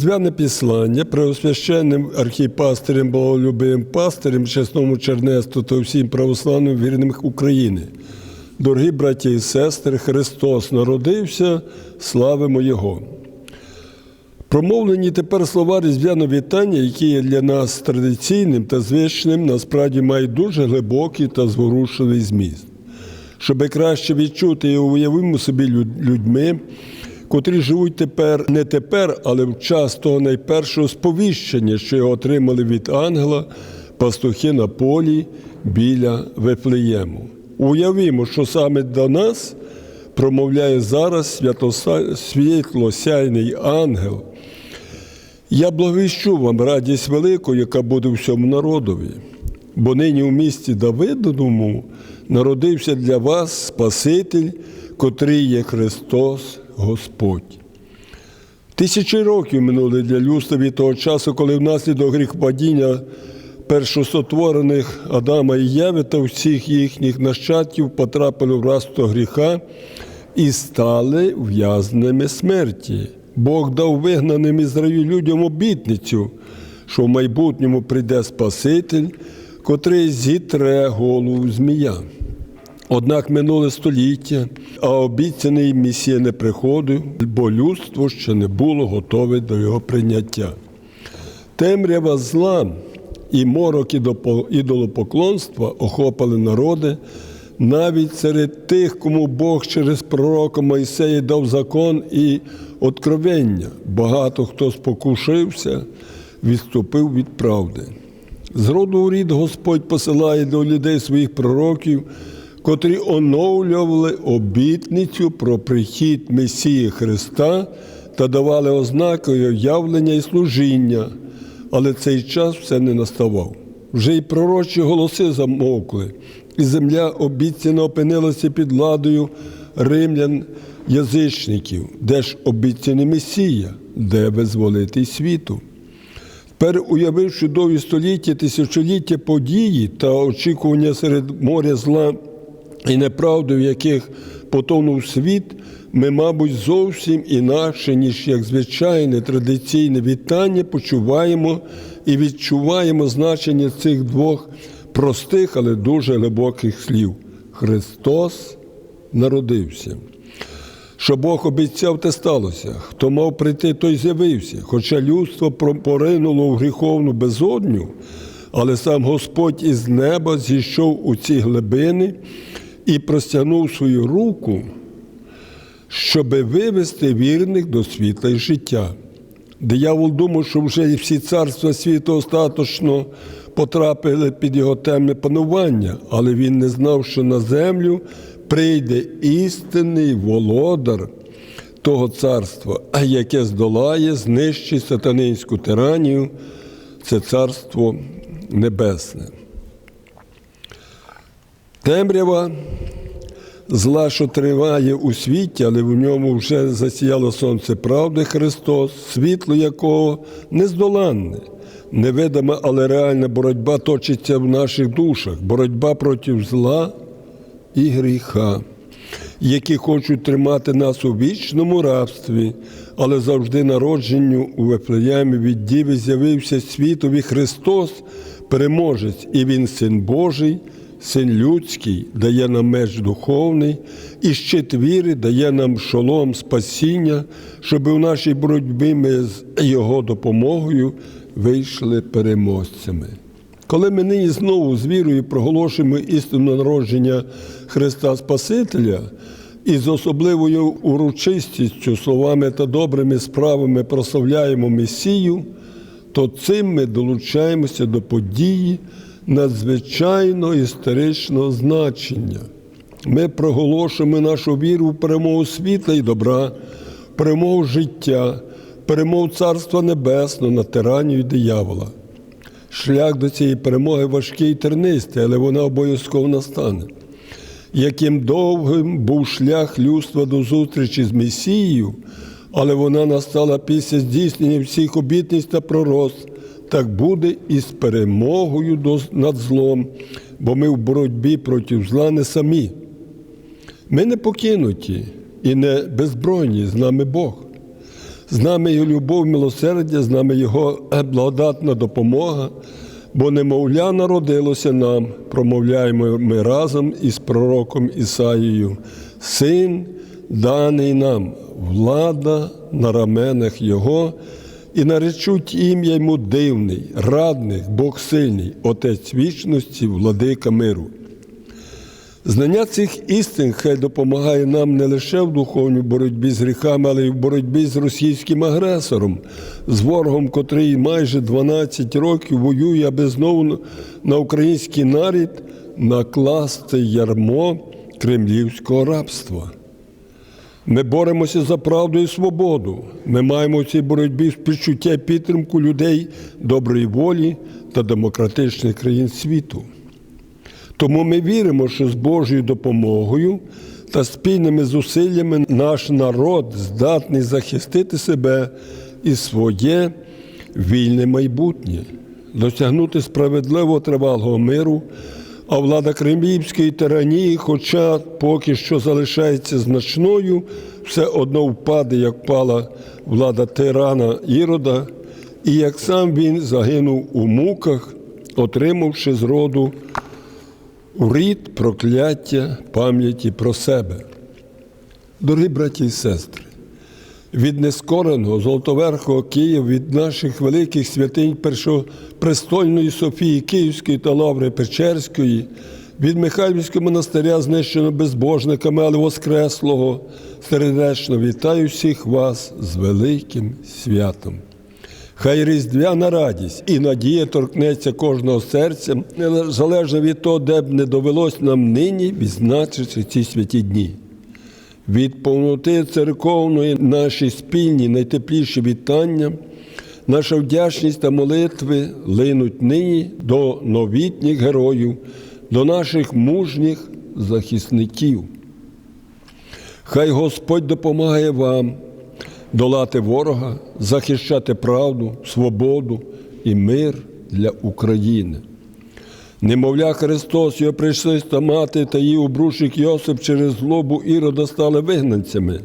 Різдвяне післання преосвященним архіпастирем, благолюбивим пастирем, чесному чернесту та всім православним вірним України. Дорогі браті і сестри, Христос народився, славимо Його. Промовлені тепер слова різдвяного вітання, які є для нас традиційним та звичним, насправді мають дуже глибокий та зворушливий зміст. Щоби краще відчути і уявимо собі людьми, котрі живуть тепер не тепер, але в час того найпершого сповіщення, що його отримали від ангела, пастухи на полі біля Вифлеєму. Уявімо, що саме до нас промовляє зараз святоса- світлосяйний ангел. Я благовіщу вам радість велику, яка буде всьому народові. Бо нині у місті Давидовому народився для вас Спаситель, котрий є Христос Господь. Тисячі років минули для людства від того часу, коли внаслідок гріхопадіння першосотворених Адама і Єви та всіх їхніх нащадків потрапили в расту гріха і стали в'язними смерті. Бог дав вигнаним із раю людям обітницю, що в майбутньому прийде Спаситель, котрий зітре голову змія. Однак минуле століття, а обіцяний Месія не приходив, бо людство ще не було готове до його прийняття. Темрява зла і морок ідолопоклонства охопили народи, навіть серед тих, кому Бог через пророка Мойсея дав закон і откровення. Багато хто спокушився, відступив від правди. З роду в рід Господь посилає до людей своїх пророків, котрі оновлювали обітницю про прихід Месії Христа та давали ознаки явлення і служіння, але цей час все не наставав. Вже й пророчі голоси замовкли, і земля обіцяна опинилася під владою римлян язичників, де ж обіцяний Месія, де визволити світу. Тепер, уявивши довгі століття, тисячоліття події та очікування серед моря зла і неправди, в яких потонув світ, ми, мабуть, зовсім інакше, ніж як звичайне традиційне вітання, почуваємо і відчуваємо значення цих двох простих, але дуже глибоких слів. Христос народився. Що Бог обіцяв, те сталося. Хто мав прийти, той з'явився. Хоча людство поринуло в гріховну безодню, але сам Господь із неба зійшов у ці глибини і простягнув свою руку, щоби вивести вірних до світла й життя. Диявол думав, що вже і всі царства світу остаточно потрапили під його темне панування, але він не знав, що на землю прийде істинний володар того царства, яке здолає, знищить сатанинську тиранію, це царство небесне. Темрява зла, що триває у світі, але в ньому вже засіяло сонце правди Христос, світло якого нездоланне, невидима, але реальна боротьба точиться в наших душах, боротьба проти зла і гріха, які хочуть тримати нас у вічному рабстві, але завжди народженню у Вифлеємі від Діви з'явився світові Христос, переможець, і Він син Божий. Син людський дає нам меч духовний, і щит віри дає нам шолом спасіння, щоб у нашій боротьбі ми з Його допомогою вийшли переможцями. Коли ми нині знову з вірою проголошуємо істинне народження Христа Спасителя і з особливою урочистістю, словами та добрими справами прославляємо Месію, то цим ми долучаємося до події надзвичайно історичного значення. Ми проголошуємо нашу віру в перемогу світла і добра, перемогу життя, перемогу Царства Небесного над тиранію диявола. Шлях до цієї перемоги важкий і тернистий, але вона обов'язково настане. Яким довгим був шлях людства до зустрічі з Месією, але вона настала після здійснення всіх обітниць та пророцтв, так буде і з перемогою над злом, бо ми в боротьбі проти зла не самі. Ми не покинуті і не беззбройні, з нами Бог. З нами Його любов, милосердя, з нами Його благодатна допомога, бо немовля народилося нам, промовляємо ми разом із пророком Ісаїєю. Син даний нам, влада на раменах Його, і наречуть ім'я йому дивний, радник, Бог сильний, Отець вічності, владика миру. Знання цих істин хай допомагає нам не лише в духовній боротьбі з гріхами, але й в боротьбі з російським агресором, з ворогом, котрий майже 12 років воює, аби знову на український нарід накласти ярмо кремлівського рабства. Ми боремося за правду і свободу. Ми маємо в цій боротьбі співчуття і підтримку людей доброї волі та демократичних країн світу. Тому ми віримо, що з Божою допомогою та спільними зусиллями наш народ здатний захистити себе і своє вільне майбутнє, досягнути справедливого тривалого миру, а влада кремлівської тиранії, хоча поки що залишається значною, все одно впаде, як пала влада тирана Ірода, і як сам він загинув у муках, отримавши з роду у рід прокляття пам'яті про себе. Дорогі браті і сестри, від нескореного Золотоверхого Києва, від наших великих святинь Першопрестольної Софії Київської та Лаври Печерської, від Михайлівського монастиря, знищеного безбожниками, але Воскреслого, сердечно вітаю всіх вас з великим святом. Хай різдвяна радість і надія торкнеться кожного серця, незалежно від того, де б не довелось нам нині відзначити ці святі дні. Від повноти церковної наші спільні найтепліші вітання, наша вдячність та молитви линуть нині до новітніх героїв, до наших мужніх захисників. Хай Господь допомагає вам долати ворога, захищати правду, свободу і мир для України. Немовля Христос, його прийшли мати та її обрушик Йосип через злобу Ірода стали вигнанцями.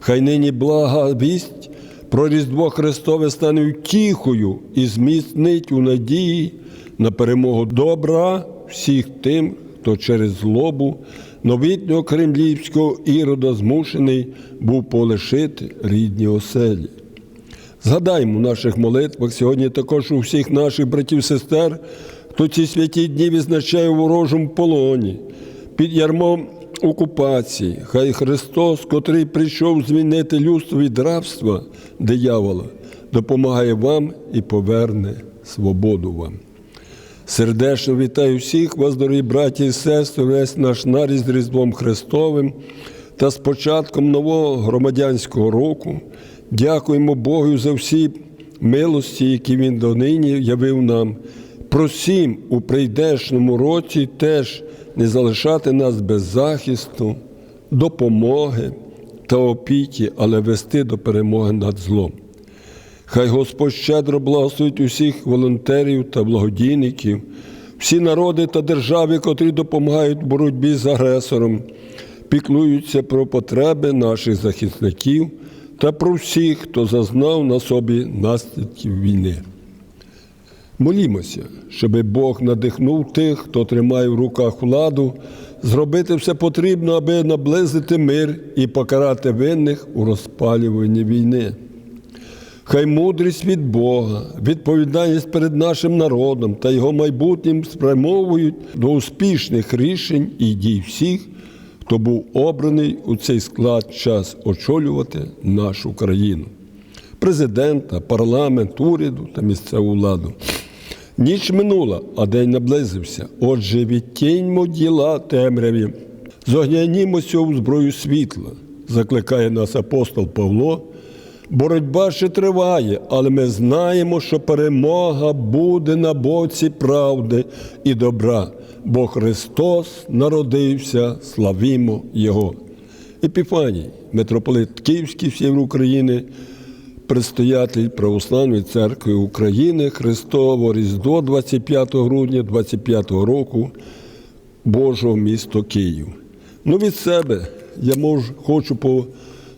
Хай нині блага вість про Різдво Христове стане втіхою і зміцнить у надії на перемогу добра всіх тим, хто через злобу новітнього кремлівського ірода змушений був полишити рідні оселі. Згадаймо в наших молитвах сьогодні також у всіх наших братів і сестер, хто ці святі дні відзначає у ворожому полоні, під ярмом окупації. Хай Христос, котрий прийшов звільнити людство від рабства диявола, допомагає вам і поверне свободу вам. Сердечно вітаю всіх вас, дорогі браті і сестри, весь наш наріз з Різдвом Христовим та з початком нового громадянського року. Дякуємо Богу за всі милості, які Він донині явив нам. Просім у прийдешньому році теж не залишати нас без захисту, допомоги та опіки, але вести до перемоги над злом. Хай Господь щедро благословить усіх волонтерів та благодійників, всі народи та держави, котрі допомагають боротьбі з агресором, піклуються про потреби наших захисників та про всіх, хто зазнав на собі наслідків війни. Молімося, щоб Бог надихнув тих, хто тримає в руках владу, зробити все потрібно, аби наблизити мир і покарати винних у розпалюванні війни. Хай мудрість від Бога, відповідальність перед нашим народом та його майбутнім спрямовують до успішних рішень і дій всіх, хто був обраний у цей склад час очолювати нашу країну, президента, парламент, уряду та місцеву владу. Ніч минула, а день наблизився. Отже, відтіньмо діла темряві, зогнянімося у зброю світла, закликає нас апостол Павло. Боротьба ще триває, але ми знаємо, що перемога буде на боці правди і добра, бо Христос народився, славімо Його. Епіфаній, митрополит Київський всієї України, предстоятель Православної церкви України, Христово Різдво 25 грудня 25 року, Божого місто Київ. Ну, від себе я можу, хочу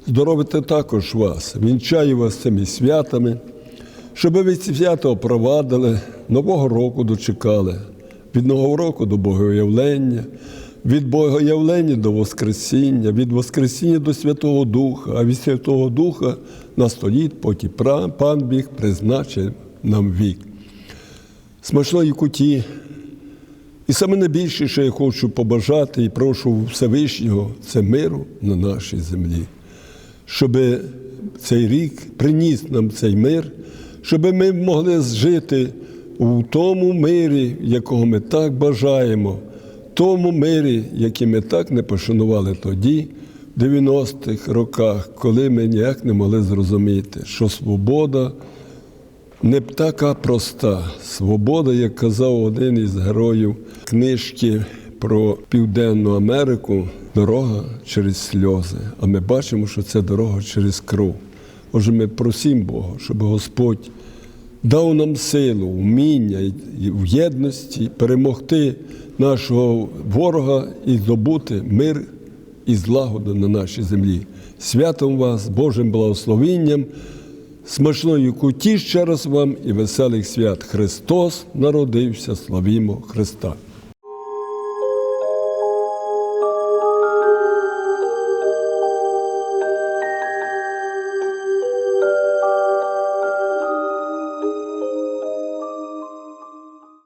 здоровити також вас. Вінчаю вас цими святами, щоб ви ці свята провадили, Нового року дочекали, від Нового року до Богоявлення, від Богоявлення до Воскресіння, від Воскресіння до Святого Духа, а від Святого Духа на столі поті пра- пан Біг призначив нам вік. Смачної куті. І саме найбільше, що я хочу побажати і прошу Всевишнього, це миру на нашій землі, щоб цей рік приніс нам цей мир, щоб ми могли жити у тому мирі, якого ми так бажаємо, тому мирі, який ми так не пошанували тоді, в 90-х роках, коли ми ніяк не могли зрозуміти, що свобода не така проста. Свобода, як казав один із героїв книжки про Південну Америку, дорога через сльози. А ми бачимо, що це дорога через кров. Отже, ми просимо Бога, щоб Господь дав нам силу, вміння в єдності перемогти нашого ворога і здобути мир і злагоду на нашій землі. Святом вас, Божим благословінням. Смачної куті ще раз вам і веселих свят. Христос народився, славімо Христа.